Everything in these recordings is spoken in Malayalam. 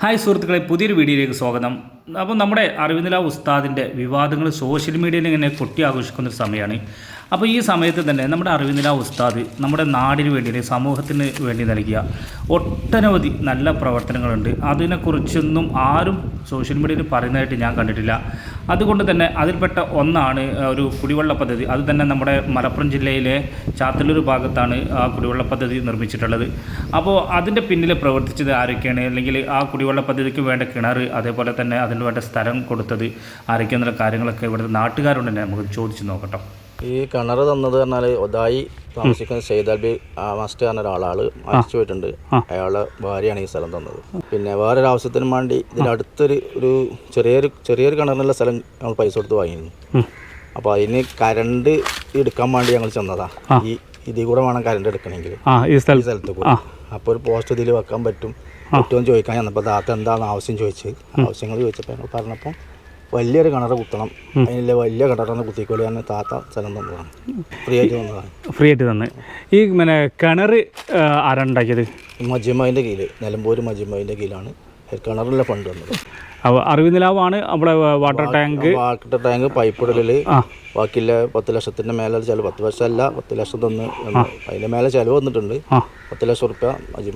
ഹായ് സുഹൃത്തുക്കളെ പുതിയൊരു വീഡിയോയിലേക്ക് സ്വാഗതം അപ്പോൾ നമ്മുടെ അറിവിനില ഉസ്താദിന്റെ വിവാദങ്ങൾ സോഷ്യൽ മീഡിയയിൽ ഇങ്ങനെ കൊട്ടി ആഘോഷിക്കുന്ന ഒരു സമയമാണ്. അപ്പോൾ ഈ സമയത്ത് തന്നെ നമ്മുടെ അറിവിനില ഉസ്താദ് നമ്മുടെ നാടിന് വേണ്ടി സമൂഹത്തിന് വേണ്ടി നൽകിയ ഒട്ടനവധി നല്ല പ്രവർത്തനങ്ങളുണ്ട്. അതിനെക്കുറിച്ചൊന്നും ആരും സോഷ്യൽ മീഡിയയിൽ പറയുന്നതായിട്ട് ഞാൻ കണ്ടിട്ടില്ല. അതുകൊണ്ട് തന്നെ അതിൽപ്പെട്ട ഒന്നാണ് ഒരു കുടിവെള്ള പദ്ധതി. അത് തന്നെ നമ്മുടെ മലപ്പുറം ജില്ലയിലെ ചാത്തല്ലൂർ ഭാഗത്താണ് ആ കുടിവെള്ള പദ്ധതി നിർമ്മിച്ചിട്ടുള്ളത്. അപ്പോൾ അതിന്റെ പിന്നിൽ പ്രവർത്തിച്ചത് ആരൊക്കെയാണ്? അല്ലെങ്കിൽ ആ കുടിവെള്ള പദ്ധതിക്ക് വേണ്ട കിണർ അതേപോലെ തന്നെ അതിന് വേണ്ട സ്ഥലം കൊടുത്തത് ആരൊക്കെയെന്നുള്ള കാര്യങ്ങളൊക്കെ ഇവിടുത്തെ നാട്ടുകാരുണ്ട് തന്നെ നമുക്ക് ചോദിച്ചു നോക്കട്ടോ. ഈ കിണർ തന്നത് പറഞ്ഞാൽ ഒതായി താമസിക്കുന്ന സെയ്ദൽബി മാസ്റ്റർ എന്ന ഒരാളാൾ മരിച്ചു പോയിട്ടുണ്ട്. അയാളെ ഭാര്യയാണ് ഈ സ്ഥലം തന്നത്. പിന്നെ വേറൊരു ആവശ്യത്തിന് വേണ്ടി ഇതിനടുത്തൊരു ഒരു ചെറിയൊരു ചെറിയൊരു കിണറിനുള്ള സ്ഥലം ഞങ്ങൾ പൈസ കൊടുത്ത് വാങ്ങിയിരുന്നു. അപ്പോൾ അതിന് കരണ്ട് എടുക്കാൻ വേണ്ടി ഞങ്ങൾ ചെന്നതാ. ഈ ഇതിൽ കൂടെ വേണം കരണ്ട് എടുക്കണമെങ്കിൽ. ഈ ഈ സ്ഥലത്ത് കൂടെ. അപ്പോൾ ഒരു പോസ്റ്റ് ഇതിൽ വെക്കാൻ പറ്റും. പറ്റുമെന്ന് ചോദിക്കാൻ ചെന്നപ്പോൾ താത്ത എന്താണ് ആവശ്യം ചോദിച്ച് ആവശ്യങ്ങൾ ചോദിച്ചപ്പോൾ ഞങ്ങൾ പറഞ്ഞപ്പോൾ വലിയൊരു കിണർ കുത്തണം. അതിനുള്ള വലിയ കിണറൊന്ന് കുത്തിക്കോളി എന്ന് താത്ത സ്ഥലം തന്നതാണ്. ഫ്രീ ആയിട്ട് തന്നതാണ്. ഫ്രീ ആയിട്ട് തന്നെ. ഈ പിന്നെ കിണർ ആരാണ്ടാക്കിയത് മജിമാവിന്റെ കീഴിൽ നിലമ്പൂർ മജിമാവിന്റെ കീഴിലാണ് കിണറിലെ ഫണ്ട് വന്നത്. അപ്പോൾ നിലാവാണ് നമ്മുടെ water tank. Water tank pipe ഇടലിൽ. ബാക്കിയുള്ള പത്ത് ലക്ഷത്തിന്റെ മേലെ ചിലവ്. പത്ത് ലക്ഷമല്ല പത്ത് ലക്ഷം തന്ന് അതിന്റെ മേലെ ചിലവ് വന്നിട്ടുണ്ട്. പത്ത് ലക്ഷം റുപ്യ മജി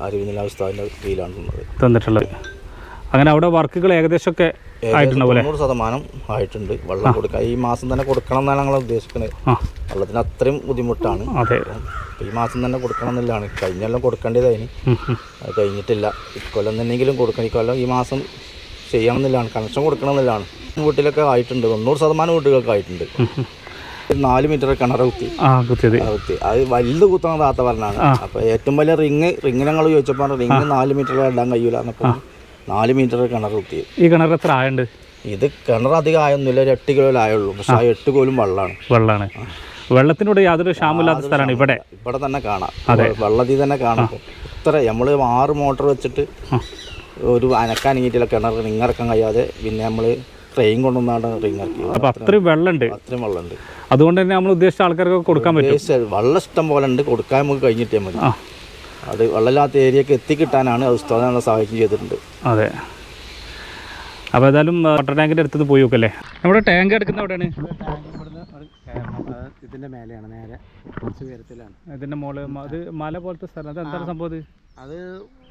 അരുവിനിലാവസ്ഥാന്റെ കീഴിലാണ് തന്നത്. തന്നിട്ടുള്ളത്. അങ്ങനെ അവിടെ വർക്കുകൾ ഏകദേശമൊക്കെ ആയിട്ടുണ്ടാവും തൊണ്ണൂറ് ശതമാനം ആയിട്ടുണ്ട്. വെള്ളം കൊടുക്കുക ഈ മാസം തന്നെ കൊടുക്കണം എന്നാണ് ഞങ്ങൾ ഉദ്ദേശിക്കുന്നത് വെള്ളത്തിന് അത്രയും ബുദ്ധിമുട്ടാണ്. അതെ. ഈ മാസം തന്നെ കൊടുക്കണം എന്നുള്ളതാണ് കഴിഞ്ഞെല്ലാം കൊടുക്കേണ്ടതായി. അത് കഴിഞ്ഞിട്ടില്ല. ഇക്കൊല്ലം തന്നെങ്കിലും കൊടുക്കണം. ഇക്കൊല്ലം ഈ മാസം ചെയ്യണം എന്നുള്ളതാണ് കണക്ഷൻ കൊടുക്കണം എന്നുള്ളതാണ് വീട്ടിലൊക്കെ ആയിട്ടുണ്ട്. തൊണ്ണൂറ് ശതമാനം വീട്ടുകൾക്ക് ആയിട്ടുണ്ട്. നാല് മീറ്റർ കിണർ കുത്തി. കുത്തി. അത് വലുത് കുത്തണം താത്ത പറഞ്ഞാണ്. അപ്പൊ ഏറ്റവും വലിയ റിങ് റിങ് ഞങ്ങൾ ചോദിച്ചപ്പോൾ റിങ് നാല് മീറ്റർ ഇടാൻ കഴിയൂല നാല് മീറ്റർ കിണർ കുത്തി. ഈ കിണർ എത്ര ആയുണ്ട്? ഇത് കിണർ അധികം ആയൊന്നുമില്ല ഒരു എട്ട് കിലോ ആയുള്ളൂ. പക്ഷെ ആ എട്ട് കോലും വെള്ളമാണ് വെള്ളമാണ് വെള്ളത്തിനോട് യാതൊരു ക്ഷാമില്ലാത്ത സ്ഥലമാണ് ഇവിടെ. ഇവിടെ തന്നെ കാണാം. വെള്ളത്തിൽ തന്നെ കാണാം. ഇത്ര നമ്മൾ ആറ് മോട്ടർ വെച്ചിട്ട് ഒരു അനക്കാനങ്ങിയിട്ടില്ല കിണർ റിങ്ങിറക്കാൻ കഴിയാതെ പിന്നെ നമ്മൾ ട്രെയിൻ കൊണ്ടുവന്നാണ് റിങ് ഇറക്കി അപ്പോൾ അത്രയും വെള്ളമുണ്ട്. അത്രയും വെള്ളമുണ്ട്. അതുകൊണ്ട് തന്നെ നമ്മൾ ഉദ്ദേശിച്ച ആൾക്കാർക്ക് കൊടുക്കാൻ പറ്റും. വെള്ളം ഇഷ്ടം പോലെ ഉണ്ട്. കൊടുക്കാൻ നമുക്ക് കഴിഞ്ഞിട്ടേ മതി. അത് വെള്ളമില്ലാത്ത ഏരിയക്ക് എത്തിക്കിട്ടാനാണ് അത് ഉസ്താദ് നമ്മളെ സഹായിക്കുകയും ചെയ്തിട്ടുണ്ട്. അതെ. അപ്പോൾ ഏതായാലും വാട്ടർ ടാങ്കിന്റെ അടുത്ത് പോയി നോക്കല്ലേ നമ്മുടെ ടാങ്ക് എടുക്കുന്ന എവിടെയാണ്? ഇതിന്റെ മേലെയാണ് നേരെ കുറച്ച് ഉയരത്തിലാണ്. ഇതിന്റെ മോൾ അത് മല പോലത്തെ സ്ഥലം. അത് എന്താണ് സംഭവം ഇത് അത്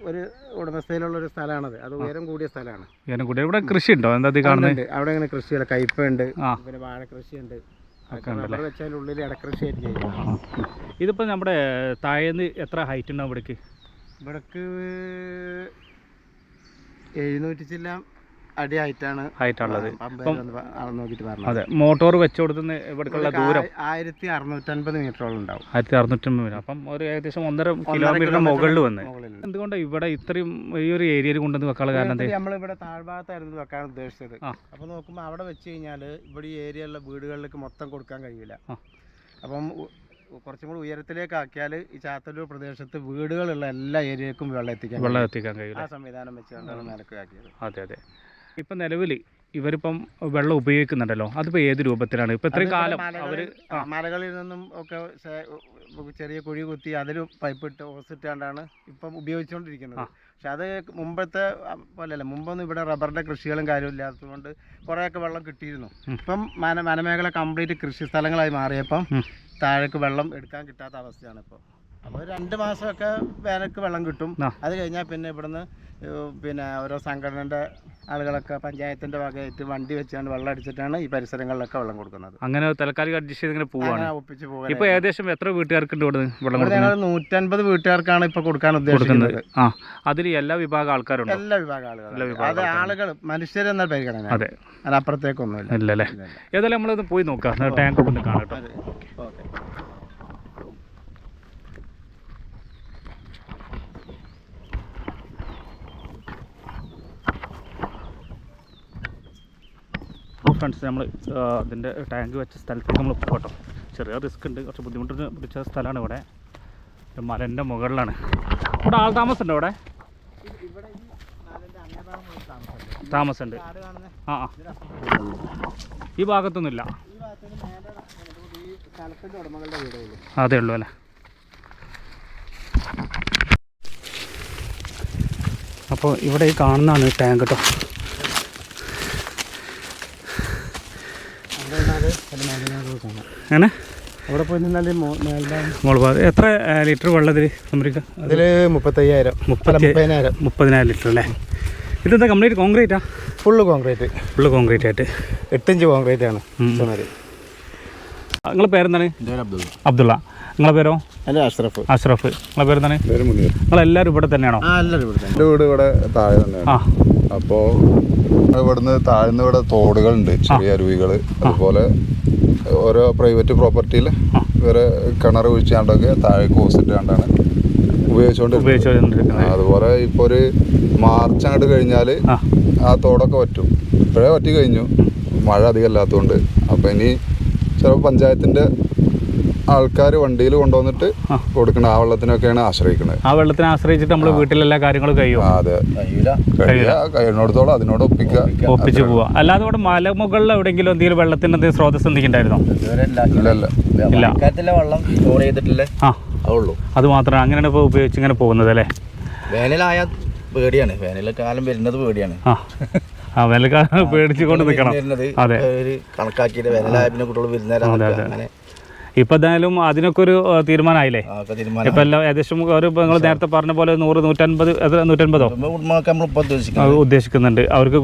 ഒരു ഉടമസ്ഥയിലുള്ള ഒരു സ്ഥലമാണത്. അത് ഉയരം കൂടിയ സ്ഥലമാണ്. ഉയരം കൂടിയ ഇവിടെ കൃഷി ഉണ്ടോ എന്താ കാണുന്നത്? അവിടെ ഇങ്ങനെ കൃഷിയുള്ള കയ്പുണ്ട് പിന്നെ വാഴ കൃഷിയുണ്ട്. വെച്ചാൽ ഉള്ളിൽ ഇടക്കൃഷിയായിട്ട് ചെയ്യും ഇതിപ്പോൾ നമ്മുടെ താഴേന്ന് എത്ര ഹൈറ്റ് ഉണ്ടാവും ഇവിടേക്ക്? ഇവിടക്ക് എഴുന്നൂറ്റി ചില്ലാം അടി നോക്കിയിട്ട് പറഞ്ഞത്. അതെ മോട്ടോർ വെച്ച് കൊടുത്തുന്ന ഇവിടേക്കുള്ള ദൂരം? ആയിരത്തി അറുന്നൂറ്റൻപത് മീറ്ററോളം ഉണ്ടാവും. ആയിരത്തി അറുന്നൂറ്റമ്പത് മീറ്റർ അപ്പം ഒരു ഏകദേശം ഒന്നര കിലോമീറ്റർ മുകളിൽ വന്ന്. എന്തുകൊണ്ടാണ് ഇവിടെ ഇത്രയും ഈ ഒരു ഏരിയയിൽ കൊണ്ടുവന്ന് വെക്കാനുള്ള കാരണം എന്താ? നമ്മളിവിടെ താഴ്ഭാഗത്തായിരുന്നു വെക്കാൻ ഉദ്ദേശിച്ചത്. അപ്പോൾ നോക്കുമ്പോൾ അവിടെ വെച്ച് കഴിഞ്ഞാൽ ഇവിടെ ഈ ഏരിയയിലുള്ള വീടുകളിലേക്ക് മൊത്തം കൊടുക്കാൻ കഴിയില്ല. അപ്പം കുറച്ചും കൂടി ഉയരത്തിലേക്ക് ആക്കിയാൽ ഈ ചാത്തല്ലൂർ പ്രദേശത്ത് വീടുകളുള്ള എല്ലാ ഏരിയക്കും വെള്ളം എത്തിക്കാൻ വെള്ളം കഴിയും. എത്തിക്കാൻ കഴിയില്ല. ആ സംവിധാനം വെച്ചുകൊണ്ടാണ് നിലയ്ക്ക് ആക്കിയത്. അതെ അതെ. ഇപ്പം നിലവിൽ ഇവരിപ്പം വെള്ളം ഉപയോഗിക്കുന്നുണ്ടല്ലോ. അതിപ്പോൾ ഏത് രൂപത്തിലാണ്? ഇപ്പം ഇത്രയും കാലം അവർ മലകളിൽ നിന്നും ഒക്കെ ചെറിയ കുഴി കുത്തി അതിൽ പൈപ്പ് ഇട്ട് ഓസിട്ടാണ്ടാണ് ഇപ്പം ഉപയോഗിച്ചുകൊണ്ടിരിക്കുന്നത് പക്ഷെ അത് മുമ്പത്തെ പോലെ പോലെയല്ല. മുമ്പൊന്നും ഇവിടെ റബ്ബറിന്റെ കൃഷികളും കാര്യവും ഇല്ലാത്തതുകൊണ്ട് കുറേയൊക്കെ വെള്ളം കിട്ടിയിരുന്നു. ഇപ്പം വന വനമേഖല കംപ്ലീറ്റ് കൃഷി സ്ഥലങ്ങളായി മാറിയപ്പം താഴേക്ക് വെള്ളം എടുക്കാൻ കിട്ടാത്ത അവസ്ഥയാണ് ഇപ്പോൾ അപ്പോൾ രണ്ട് മാസമൊക്കെ വേനൽക്ക് വെള്ളം കിട്ടും. അത് കഴിഞ്ഞാൽ പിന്നെ ഇവിടുന്ന് പിന്നെ ഓരോ സംഘടനയുടെ ആളുകളൊക്കെ പഞ്ചായത്തിന്റെ വകയായിട്ട് വണ്ടി വെച്ചാണ് വെള്ളം അടിച്ചിട്ടാണ് ഈ പരിസരങ്ങളിലൊക്കെ വെള്ളം കൊടുക്കുന്നത്. അങ്ങനെ തൽക്കാലിക അഡ്ജസ്റ്റ് ചെയ്ത് ഇങ്ങനെ പോവാണ്. ഒപ്പിച്ച് പോകാൻ ഇപ്പൊ ഏകദേശം എത്ര കൊടുക്കുന്നത്? ഞങ്ങൾ നൂറ്റൻപത് വീട്ടുകാർക്കാണ് ഇപ്പൊ കൊടുക്കാൻ ഉദ്ദേശിക്കുന്നത്. ആ അതിൽ എല്ലാ വിഭാഗം ആൾക്കാരും എല്ലാ വിഭാഗം ആളുകൾ അത് ആളുകൾ മനുഷ്യരെന്ന പരിഗണന അതെ. അതിനപ്പുറത്തേക്കൊന്നുമില്ല. ഇല്ലല്ലേ? ഏതായാലും നമ്മളൊന്ന് പോയി നോക്കാം. ടാങ്ക് കൊണ്ട് ഒന്ന് കാണാം ഫ്രണ്ട്സ് നമ്മൾ അതിന്റെ ടാങ്ക് വെച്ച സ്ഥലത്തേക്ക് നമ്മൾ പോട്ടോ ചെറിയ റിസ്ക് ഉണ്ട്. കുറച്ച് ബുദ്ധിമുട്ട് പിടിച്ച സ്ഥലമാണ് ഇവിടെ. മലന്റെ മുകളിലാണ്. ഇവിടെ ആൾ താമസമുണ്ടോ ഇവിടെ? താമസമുണ്ട്. ആ ആ. ഈ ഭാഗത്തൊന്നുമില്ല. ഈ ഭാഗത്തിന് മേലെ ഈ സ്ഥലത്തിന്റെ ഉടമകളുടെ വീടേ അതേ ഉള്ളൂ അല്ലേ? അപ്പോൾ ഇവിടെ ഈ കാണുന്നതാണ് ടാങ്ക് കേട്ടോ അങ്ങനെ അവിടെ പോയി നിന്നാൽ എത്ര ലിറ്റർ വെള്ളം ഇതിൽ സംഭരിക്കാം അതിൽ മുപ്പത്തയ്യായിരം. മുപ്പത്തി മുപ്പതിനായിരം. മുപ്പതിനായിരം ലിറ്റർ അല്ലേ? ഇതെന്താ കംപ്ലീറ്റ് കോൺക്രീറ്റാ ഫുള്ള് കോൺക്രീറ്റ് ഫുള്ള് കോൺക്രീറ്റ് ആയിട്ട്. എട്ടിഞ്ച് കോൺക്രീറ്റ് ആണ്. നിങ്ങളെ പേരെന്താണ്? അബ്ദുള്ള. നിങ്ങളെ പേരോ? അല്ല അഷ്റഫ്. അഷ്റഫ്. നിങ്ങളെ പേരെന്താണ്? പേര് മുനീർ. നിങ്ങളെല്ലാവരും ഇവിടെ തന്നെയാണോ? ആ എല്ലാവരും ഇവിടെ തന്നെ വീട് ഇവിടെ താഴെ തന്നെയാണ്. ആ. അപ്പോൾ ഇവിടുന്ന് താഴ്ന്ന ഇവിടെ തോടുകളുണ്ട് ചെറിയ അരുവികൾ. അതുപോലെ ഓരോ പ്രൈവറ്റ് പ്രോപ്പർട്ടിയിൽ ഇവരെ കിണർ കുഴിച്ചാണ്ടൊക്കെ താഴേക്ക് ഹോസിട്ട് കണ്ടാണ് ഉപയോഗിച്ചുകൊണ്ടിരിക്കുന്നത്. അതുപോലെ ഇപ്പോൾ ഒരു മാർച്ച് അങ്ങോട്ട് കഴിഞ്ഞാൽ ആ. ആ തോടൊക്കെ പറ്റും ഇപ്പോഴേ പറ്റി കഴിഞ്ഞു. മഴ അധികം അല്ലാത്തതുകൊണ്ട് അപ്പോൾ ഇനി ചിലപ്പോൾ പഞ്ചായത്തിന്റെ ആൾക്കാർ വണ്ടിയിൽ കൊണ്ടുവന്നിട്ട് കൊടുക്കണം ആ വെള്ളത്തിനൊക്കെയാണ് ആശ്രയിക്കുന്നത് ആ വെള്ളത്തിനെ ആശ്രയിച്ചിട്ട് നമ്മൾ വീട്ടിലെല്ലാ കാര്യങ്ങളും കഴിയും. അതെ. കഴിയുന്നിടത്തോളം അതിനോട് ഒപ്പിക്കുക. ഒപ്പിച്ച് പോവാ അല്ലാതെ ഇവിടെ മലമുകളിൽ എവിടെയെങ്കിലും എന്തെങ്കിലും വെള്ളത്തിന് എന്തെങ്കിലും സ്രോതസ് എന്തെങ്കിലും ഇല്ല. വെള്ളം സ്റ്റോർ ചെയ്തിട്ടില്ല? അത് മാത്രമാണ് അങ്ങനെയാണ് ഇപ്പോൾ ഉപയോഗിച്ച് ഇങ്ങനെ പോകുന്നത് അല്ലേ? വേനലായ പേടിയാണ്. വേനൽക്കാലം വരുന്നത് പേടിയാണ്. ആ. വേനൽക്കാലം പേടിച്ചുകൊണ്ട് പേടിച്ച് കൊണ്ട് നിൽക്കണം അതെ. ഒരു കണക്കാക്കിയിട്ട് വേനലായ പിന്നെ കുട്ടികൾ വരുന്നേരം അങ്ങനെ ഇപ്പം എന്തായാലും അതിനൊക്കെ ഒരു തീരുമാനമായില്ലേ? ഇപ്പൊ എല്ലാം ഏകദേശം ഒരു നിങ്ങൾ നേരത്തെ പറഞ്ഞ പോലെ നൂറ് നൂറ്റൻപത് എത്ര നൂറ്റൻപതോ? ഉദ്ദേശിക്കുന്നുണ്ട്. അവർക്ക്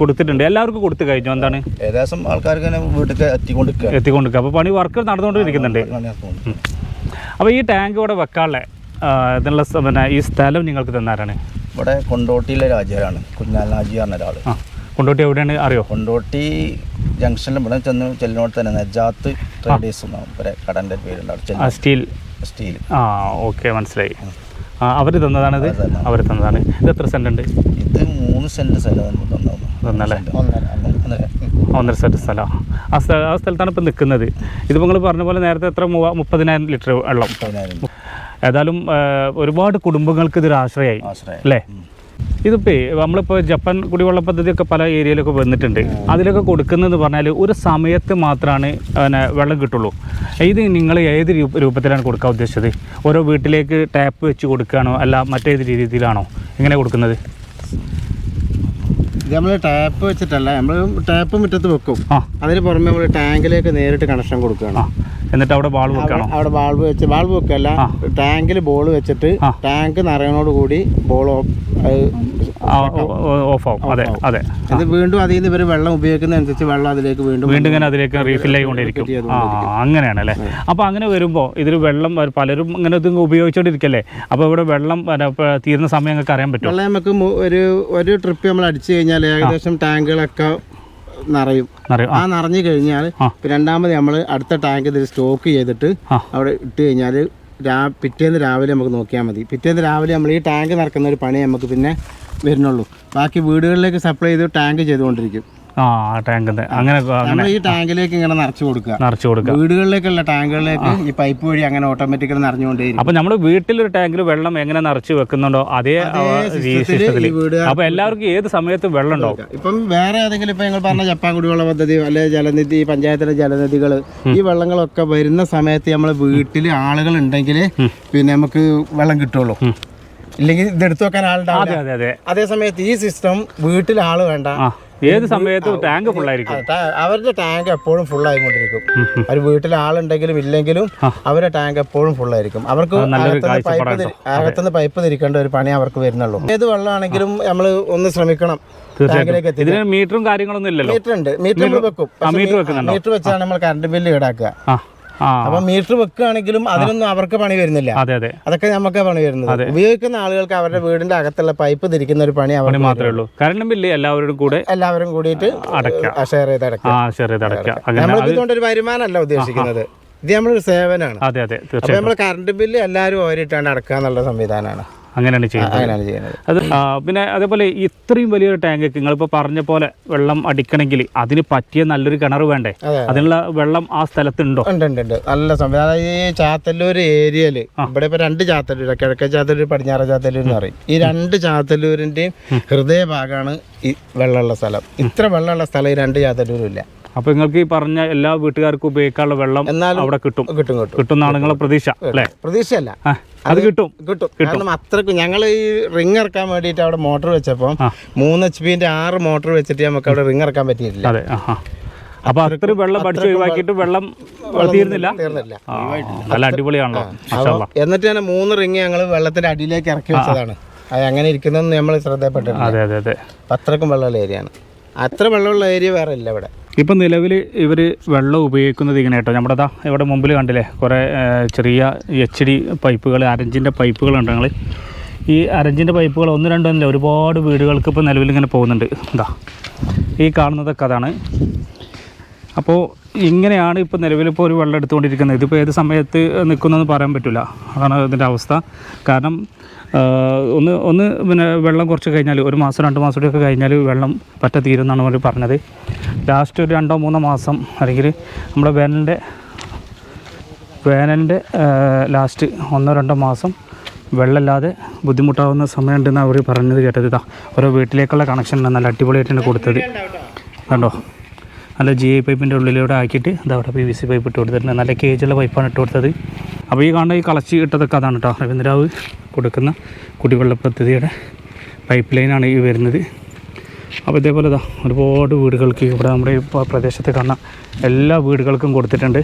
കൊടുത്തിട്ടുണ്ട്. എല്ലാവർക്കും കൊടുത്തു കഴിഞ്ഞു? എന്താണ്? ഏകദേശം ആൾക്കാർക്ക് വീട്ടിൽ എത്തിക്കൊണ്ടിരിക്കുക എത്തിക്കൊണ്ടിരിക്കുക അപ്പോൾ പണി വർക്ക് നടന്നുകൊണ്ടിരിക്കുന്നുണ്ട്. അപ്പോൾ ഈ ടാങ്ക് ഇവിടെ വെക്കാനുള്ള ഇതിനുള്ള പിന്നെ ഈ സ്ഥലം നിങ്ങൾക്ക് തന്നാരാണ്? ഇവിടെ കൊണ്ടോട്ടിയിലെ രാജ്യരാണ് കുഞ്ഞാൽ രാജ്യ പറഞ്ഞ ഒരാൾ കൊണ്ടോട്ടി എവിടെയാണ്? അറിയോ? കൊണ്ടോട്ടി ജംഗ്ഷനിൽ ഇവിടെ ചെന്ന് ചെല്ലിനോട് തന്നെ നജാത്ത് ട്രേഡേഴ്സ് എന്നാണ് ഇവരെ കടന്റെ സ്റ്റീൽ. സ്റ്റീൽ. ആ ഓക്കെ മനസ്സിലായി. ആ അവർ തന്നതാണിത്? അവർ തന്നതാണ്. ഇത് എത്ര സെന്റ് ഉണ്ട്? ഇത് മൂന്ന് സെന്റ് സ്ഥലം തന്നല്ലേ? ഒന്നര സെന്റ് സെന്റ് സ്ഥലം. ആ സ്ഥല ആ സ്ഥലത്താണ് ഇപ്പം നിൽക്കുന്നത് ഇതിപ്പോൾ നിങ്ങൾ പറഞ്ഞ പോലെ നേരത്തെ എത്ര മൂവ മുപ്പതിനായിരം ലിറ്റർ വെള്ളം. ഏതായാലും ഒരുപാട് കുടുംബങ്ങൾക്ക് ഇതൊരു ആശ്രയമായി ആശ്രയം അല്ലേ? ഇതിപ്പോ നമ്മളിപ്പോൾ ജപ്പാൻ കുടിവെള്ള പദ്ധതിയൊക്കെ പല ഏരിയയിലൊക്കെ വന്നിട്ടുണ്ട്. അതിലൊക്കെ കൊടുക്കുന്നതെന്ന് പറഞ്ഞാൽ ഒരു സമയത്ത് മാത്രമാണ് പിന്നെ വെള്ളം കിട്ടുള്ളൂ. ഇത് നിങ്ങൾ ഏത് രൂപത്തിലാണ് കൊടുക്കാൻ ഉദ്ദേശിച്ചത്? ഓരോ വീട്ടിലേക്ക് ടാപ്പ് വെച്ച് കൊടുക്കുകയാണോ അല്ല മറ്റേത് രീതിയിലാണോ എങ്ങനെ കൊടുക്കുന്നത്? ഇത് നമ്മൾ ടാപ്പ് വെച്ചിട്ടല്ല നമ്മൾ ടാപ്പ് മുറ്റത്ത് വെക്കും. അതിന് പുറമെ നമ്മൾ ടാങ്കിലേക്ക് നേരിട്ട് കണക്ഷൻ കൊടുക്കുകയാണ്. എന്നിട്ട് അവിടെ ബാൾ വെക്കണം? അവിടെ ബാൾബ് വെച്ച് ബാൾബ് വെക്കല്ല. ടാങ്കിൽ ബോൾ വെച്ചിട്ട് ടാങ്ക് നിറയണോട് കൂടി ബോൾ ഓഫ് ആവും. അതെ അതെ. ഇത് വീണ്ടും അതിൽ നിന്ന് ഇവർ വെള്ളം ഉപയോഗിക്കുന്ന അനുസരിച്ച് വെള്ളം അതിലേക്ക് വീണ്ടും വീണ്ടും ഇങ്ങനെ അതിലേക്ക് റീഫിൽ ആയിക്കൊണ്ടിരിക്കും അങ്ങനെയാണ് അല്ലേ? അപ്പോൾ അങ്ങനെ വരുമ്പോൾ ഇതിൽ വെള്ളം പലരും ഇങ്ങനെ ഇത് ഉപയോഗിച്ചുകൊണ്ടിരിക്കല്ലേ അപ്പോൾ ഇവിടെ വെള്ളം തീരുന്ന സമയം ഞങ്ങൾക്ക് അറിയാൻ പറ്റും വെള്ളം നമുക്ക് ഒരു ഒരു ട്രിപ്പ് നമ്മൾ അടിച്ചു കഴിഞ്ഞാൽ ഏകദേശം ടാങ്കുകളൊക്കെ നിറയും. ആ. നിറഞ്ഞു കഴിഞ്ഞാൽ. രണ്ടാമത് നമ്മൾ അടുത്ത ടാങ്ക് ഇതിൽ സ്റ്റോക്ക് ചെയ്തിട്ട് അവിടെ ഇട്ട് കഴിഞ്ഞാൽ രാ പിറ്റേന്ന് രാവിലെ നമുക്ക് നോക്കിയാൽ മതി. പിറ്റേന്ന് രാവിലെ നമ്മൾ ഈ ടാങ്ക് നിറക്കുന്ന ഒരു പണി നമുക്ക് പിന്നെ വരുന്നുള്ളൂ. ബാക്കി വീടുകളിലേക്ക് സപ്ലൈ ചെയ്ത് ടാങ്ക് ചെയ്തുകൊണ്ടിരിക്കും. ആ അങ്ങനെ നമ്മൾ ഈ ടാങ്കിലേക്ക് ഇങ്ങനെ നിറച്ചു കൊടുക്കുക. നിറച്ചു കൊടുക്കുക. വീടുകളിലേക്കുള്ള ടാങ്കുകളിലേക്ക് ഈ പൈപ്പ് വഴി അങ്ങനെ ഓട്ടോമാറ്റിക്കലി നിറഞ്ഞുകൊണ്ടേ അപ്പൊ നമ്മൾ വീട്ടിലൊരു ടാങ്കിൽ വെള്ളം എങ്ങനെ നിറച്ച് വെക്കുന്നുണ്ടോ അതേ അപ്പൊ എല്ലാവർക്കും ഏത് സമയത്ത് വെള്ളം ഉണ്ടാവും. ഇപ്പം വേറെ ഏതെങ്കിലും ഇപ്പൊ ഞങ്ങൾ പറഞ്ഞ ജപ്പാൻ കുടിവെള്ള പദ്ധതി അല്ലെ ജലനിധി പഞ്ചായത്തിലെ ജലനിധികൾ ഈ വെള്ളങ്ങളൊക്കെ വരുന്ന സമയത്ത് നമ്മൾ വീട്ടിൽ ആളുകൾ ഉണ്ടെങ്കിൽ പിന്നെ നമുക്ക് വെള്ളം കിട്ടുള്ളൂ. ഇല്ലെങ്കിൽ ഇത് എടുത്തു വെക്കാൻ ആളുണ്ടാവില്ല. അതെ അതെ അതേ. സമയത്ത് ഈ സിസ്റ്റം വീട്ടിൽ ആൾ വേണ്ട. ഏത് സമയത്തും ടാങ്ക് ഫുള്ളായിരിക്കും അവരുടെ ടാങ്ക് എപ്പോഴും ഫുൾ ആയിക്കൊണ്ടിരിക്കും. അവർ വീട്ടിൽ ആളുണ്ടെങ്കിലും ഇല്ലെങ്കിലും അവരുടെ ടാങ്ക് എപ്പോഴും ഫുൾ ആയിരിക്കും. അവർക്ക് അകത്തുനിന്ന് പൈപ്പ് കാഴ്ചപ്പാടാണ് അകത്തുനിന്ന് പൈപ്പ് തിരിക്കേണ്ട ഒരു പണി അവർക്ക് വരുന്നുള്ളൂ. ഏത് വെള്ളമാണെങ്കിലും നമ്മൾ ഒന്ന് ശ്രമിക്കണം. ഇതിന് മീറ്ററും കാര്യങ്ങളൊന്നും ഇല്ലല്ലോ. മീറ്റർ ഉണ്ട്. മീറ്റർ വെക്കും. മീറ്റർ വെച്ചാണ് നമ്മൾ കറണ്ട് ബില്ല് ഈടാക്കുക. അപ്പൊ മീറ്റർ വെക്കുകയാണെങ്കിലും അതിനൊന്നും അവർക്ക് പണി വരുന്നില്ല. അതെ അതെ. അതൊക്കെ നമുക്ക് പണി വരുന്നത്. ഉപയോഗിക്കുന്ന ആളുകൾക്ക് അവരുടെ വീടിന്റെ അകത്തുള്ള പൈപ്പ് തിരിക്കുന്ന ഒരു പണി അവർ മാത്രമേ ഉള്ളൂ. കറണ്ട് ബില്ല് എല്ലാവരും കൂടെ എല്ലാവരും കൂടിയിട്ട്. ഷെയർ ചെയ്ത് അടക്കാം ആ ചെറിയത് അടയ്ക്കുക അങ്ങനെ ഇതുകൊണ്ട് ഒരു വരുമാനമല്ല ഉദ്ദേശിക്കുന്നത്. ഇത് നമ്മളൊരു സേവനമാണ്. അതെ അതെ നമ്മൾ കറണ്ട് ബില്ല് എല്ലാവരും ഓരിട്ടാണ് അടക്കുക എന്നുള്ള സംവിധാനമാണ്. അങ്ങനെയാണ് ചെയ്യുന്നത്. അങ്ങനെയാണ് ചെയ്യുന്നത്. അത് പിന്നെ അതേപോലെ ഇത്രയും വലിയൊരു ടാങ്ക് നിങ്ങളിപ്പോൾ പറഞ്ഞ പോലെ വെള്ളം അടിക്കണമെങ്കിൽ അതിന് പറ്റിയ നല്ലൊരു കിണർ വേണ്ടേ? അതിനുള്ള വെള്ളം ആ സ്ഥലത്തുണ്ടോ? ഉണ്ട് ഉണ്ട് നല്ല സംവിധാനം ഈ ചാത്തല്ലൂർ ഏരിയയിൽ ഇവിടെ ഇപ്പൊ രണ്ട് ചാത്തല്ലൂർ കിഴക്കൻ ചാത്തല്ലൂർ പടിഞ്ഞാറ ചാത്തല്ലൂർ എന്ന് പറയും. ഈ രണ്ട് ചാത്തല്ലൂരിന്റെയും ഹൃദയഭാഗമാണ് ഈ വെള്ളമുള്ള സ്ഥലം. ഇത്ര വെള്ളമുള്ള സ്ഥലം ഈ രണ്ട് ചാത്തല്ലൂരും ഇല്ല. അപ്പോൾ നിങ്ങൾക്ക് ഈ പറഞ്ഞ എല്ലാ വീട്ടുകാർക്കും ഉപയോഗിക്കാനുള്ള വെള്ളം അവിടെ കിട്ടും. കിട്ടും കിട്ടും. നിങ്ങളെ പ്രതീക്ഷ അല്ലേ? പ്രതീക്ഷയല്ല. അത് കിട്ടും. കിട്ടും. കാരണം അത്രക്കും ഞങ്ങൾ ഈ റിങ് ഇറക്കാൻ വേണ്ടിയിട്ട് അവിടെ മോട്ടോർ വെച്ചപ്പോൾ. മൂന്ന് എച്ച് പിന്റെ ആറ് മോട്ടോർ വെച്ചിട്ട് നമുക്ക് അവിടെ റിങ് ഇറക്കാൻ പറ്റിയിട്ടില്ല. അതെ അപ്പൊ അത്ര വെള്ളം പഠിച്ച് ഒഴിവാക്കിയിട്ട് വെള്ളം തീർന്നില്ല? നല്ല അടിപൊളിയാണല്ലോ എന്നിട്ട് തന്നെ മൂന്ന് റിങ് ഞങ്ങൾ വെള്ളത്തിന്റെ അടിയിലേക്ക് ഇറക്കി വെച്ചതാണ്. അത് അങ്ങനെ ഇരിക്കുന്നതെന്ന് നമ്മൾ ശ്രദ്ധപ്പെട്ടിട്ടുണ്ട് അതെ അതെ അതെ. അത്രക്കും വെള്ളമുള്ള ഏരിയ ആണ് അത്ര വെള്ളമുള്ള ഏരിയ വേറെ ഇല്ല ഇവിടെ. ഇപ്പം നിലവിൽ ഇവർ വെള്ളം ഉപയോഗിക്കുന്നത് ഇങ്ങനെ കേട്ടോ. നമ്മുടെ ദാ ഇവിടെ മുമ്പിൽ കണ്ടില്ലേ? കുറേ ചെറിയ എച്ച് ഡി പൈപ്പുകൾ അരഞ്ചിന്റെ പൈപ്പുകളുണ്ട് ഞങ്ങൾ ഈ അരഞ്ചിന്റെ പൈപ്പുകൾ ഒന്ന് രണ്ടൊന്നില്ല ഒരുപാട് വീടുകൾക്ക് ഇപ്പോൾ നിലവിൽ ഇങ്ങനെ പോകുന്നുണ്ട്. എന്താ ഈ കാണുന്നതൊക്കെ അതാണ്. അപ്പോൾ ഇങ്ങനെയാണ് ഇപ്പോൾ നിലവിലിപ്പോൾ ഒരു വെള്ളം എടുത്തുകൊണ്ടിരിക്കുന്നത്. ഇതിപ്പോൾ ഏത് സമയത്ത് നിൽക്കുന്നതെന്ന് പറയാൻ പറ്റില്ല അതാണ് ഇതിന്റെ അവസ്ഥ. കാരണം ഒന്ന് ഒന്ന് പിന്നെ വെള്ളം കുറച്ച് കഴിഞ്ഞാൽ ഒരു മാസം രണ്ട് മാസം കൂടെയൊക്കെ കഴിഞ്ഞാൽ വെള്ളം പറ്റ തീരുമെന്നാണ് അവർ പറഞ്ഞത്. ലാസ്റ്റ് ഒരു രണ്ടോ മൂന്നോ മാസം അല്ലെങ്കിൽ നമ്മുടെ വേനലിന്റെ വേനലിന്റെ ലാസ്റ്റ് ഒന്നോ രണ്ടോ മാസം വെള്ളമില്ലാതെ ബുദ്ധിമുട്ടാവുന്ന സമയമുണ്ടെന്ന് അവർ പറഞ്ഞത് കേട്ടത് ഇതാ ഓരോ വീട്ടിലേക്കുള്ള കണക്ഷൻ നല്ല അടിപൊളിയായിട്ടാണ് കൊടുത്തത്. കണ്ടോ? നല്ല ജി ഐ പൈപ്പിന്റെ ഉള്ളിലൂടെ ആക്കിയിട്ട് അത് അവിടെ പി വി സി പൈപ്പ് ഇട്ട് കൊടുത്തിട്ടുണ്ട്. നല്ല കേജുള്ള പൈപ്പാണ് ഇട്ട് കൊടുത്തത്. അപ്പോൾ ഈ കാണുന്ന ഈ കളച്ച് ഇട്ടതൊക്കെ അതാണ് കേട്ടോ രവീന്ദ്രാവ് കൊടുക്കുന്ന കുടിവെള്ള പദ്ധതിയുടെ പൈപ്പ് ലൈനാണ് ഈ വരുന്നത്. അപ്പോൾ ഇതേപോലെ ഇതാ ഒരുപാട് വീടുകൾക്ക് ഇവിടെ നമ്മുടെ ഈ പ്രദേശത്ത് കാണുന്ന എല്ലാ വീടുകൾക്കും കൊടുത്തിട്ടുണ്ട്.